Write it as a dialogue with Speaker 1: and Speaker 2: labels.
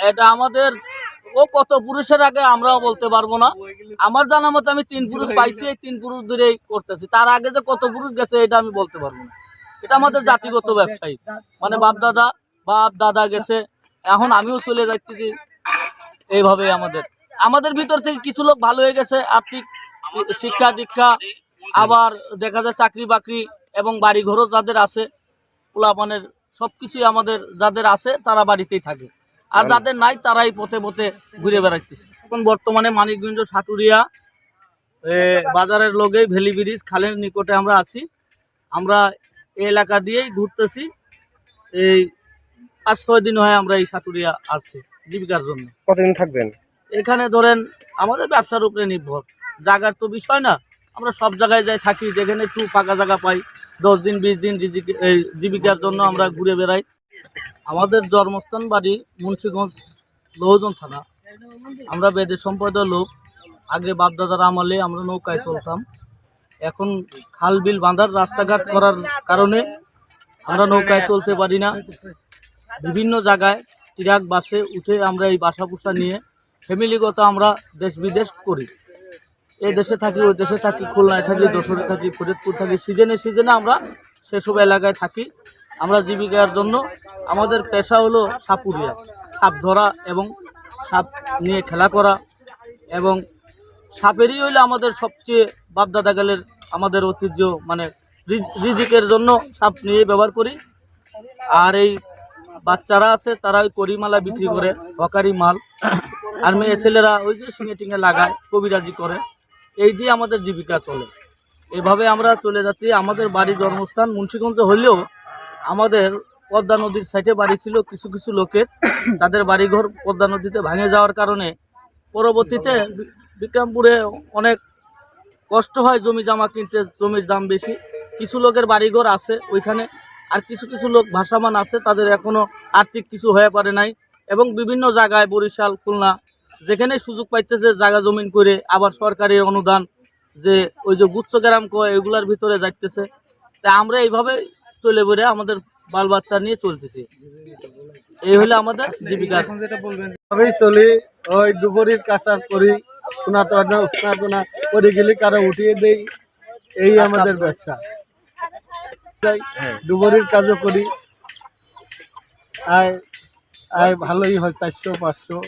Speaker 1: এটা- আমাদের ও কত পুরুষের আগে আমরাও বলতে পারব না। আমার জানা মতো আমি তিন পুরুষ পাইছি এই তিন পুরুষ ধরেই করতেছি। তার আগে যে কত পুরুষ গেছে এটা আমি বলতে পারব না। এটা আমাদের জাতিগত ব্যবসায়ী। মানে বাপ দাদা বাপ দাদা গেছে। এখন আমিও চলে যাচ্ছি এইভাবে আমাদের। আমাদের ভিতর থেকে কিছু লোক ভালো হয়ে গেছে আর্থিক শিক্ষা দীক্ষা আবার দেখা যায় চাকরি বাকরি এবং বাড়ি ঘরও যাদের আছে পোলাপানের সব কিছুই আমাদের যাদের আছে তারা বাড়িতেই থাকে। আর যাদের নাই তারাই পথে পথে ঘুরে বেড়াইতেছে। এখন বর্তমানে মানিকগঞ্জ সাটুরিয়া এ, বাজারের লগেই ভ্যালি ব্রিজ খালের নিকটে আমরা আছি। আমরা এই এলাকা দিয়েই ঘুরতেছি। এই পাঁচ ছয় দিন হয় আমরা এই সাটুরিয়া আসছি জীবিকার জন্য।
Speaker 2: কতদিন থাকবেন?
Speaker 1: এখানে ধরেন আমাদের ব্যবসার উপরে নির্ভর। জায়গার তো বিষয় না আমরা সব জায়গায় যাই থাকি যেখানে একটু ফাঁকা জায়গা পাই। দশ দিন বিশ দিন এই জীবিকার জন্য আমরা ঘুরে বেড়াই। আমাদের জন্মস্থান বাড়ি মুন্সীগঞ্জ লৌজন থানা। আমরা বেদে সম্প্রদায়ের লোক। আগে বাপদাদার আমলে আমরা নৌকায় চলতাম। এখন খাল বিল বাঁধার রাস্তাঘাট করার কারণে আমরা নৌকায় চলতে পারি না। বিভিন্ন জায়গায় ট্রাক বাসে উঠে আমরা এই বাসা পোষা নিয়ে ফ্যামিলিগত আমরা দেশ বিদেশ করি। এ দেশে থাকি, ওই দেশে থাকি, খুলনায় থাকি, যশোরে থাকি, ফরিদপুর থাকি, সিজনে সিজনে আমরা সেসব এলাকায় থাকি। আমরা জীবিকার জন্য আমাদের পেশা হলো সাপুরিয়া। সাপ ধরা এবং সাপ নিয়ে খেলা করা এবং সাপেরই হইলে আমাদের সবচেয়ে বাপদাদা গেলের আমাদের ঐতিহ্য মানে রিজ- রিজিকের জন্য সাপ নিয়ে ব্যবহার করি। আর এই বাচ্চারা আছে, তারা ওই করিমালা বিক্রি করে হকারি মাল। আর মেয়ে ছেলেরা ওই যে শিঙে টিঙে লাগায়, কবিরাজি করে। এই দিয়ে আমাদের জীবিকা চলে। এভাবে আমরা চলে যাচ্ছি। আমাদের বাড়ি জন্মস্থান মুন্সিগঞ্জ হলেও আমাদের পদ্মা নদীর সাইডে বাড়ি ছিল কিছু কিছু লোকের। তাদের বাড়িঘর পদ্মা নদীতে ভাঙে যাওয়ার কারণে পরবর্তীতে বিক্রমপুরে অনেক কষ্ট হয় জমি জামা কিনতে, জমির দাম বেশি। কিছু লোকের বাড়িঘর আছে ওইখানে, আর কিছু কিছু লোক ভাষামান আছে, তাদের এখনও আর্থিক কিছু হয়ে পারে নাই। এবং বিভিন্ন জায়গায় বরিশাল, খুলনা যেখানে সুযোগ পাইতেছে জায়গা জমিন করে আবার সরকারি অনুদান, যে ওই যে গুচ্ছ গ্রাম কয়, এগুলার ভিতরে যাইতেছে। তা আমরা এইভাবে চলে বেড়ে আমাদের বাল বাচ্চা নিয়ে চলতেছি। এই হলো আমাদের জীবিকা।
Speaker 3: আমি চলি, ওই দুপুরির কাঁচা করি কোনা তো কোনা কোনা করে গেলে কারও উঠিয়ে দেই, এই আমাদের ব্যবসা। দুপুরির কাজও করি। আয় আয় ভালোই হয়, চারশো, পাঁচশো।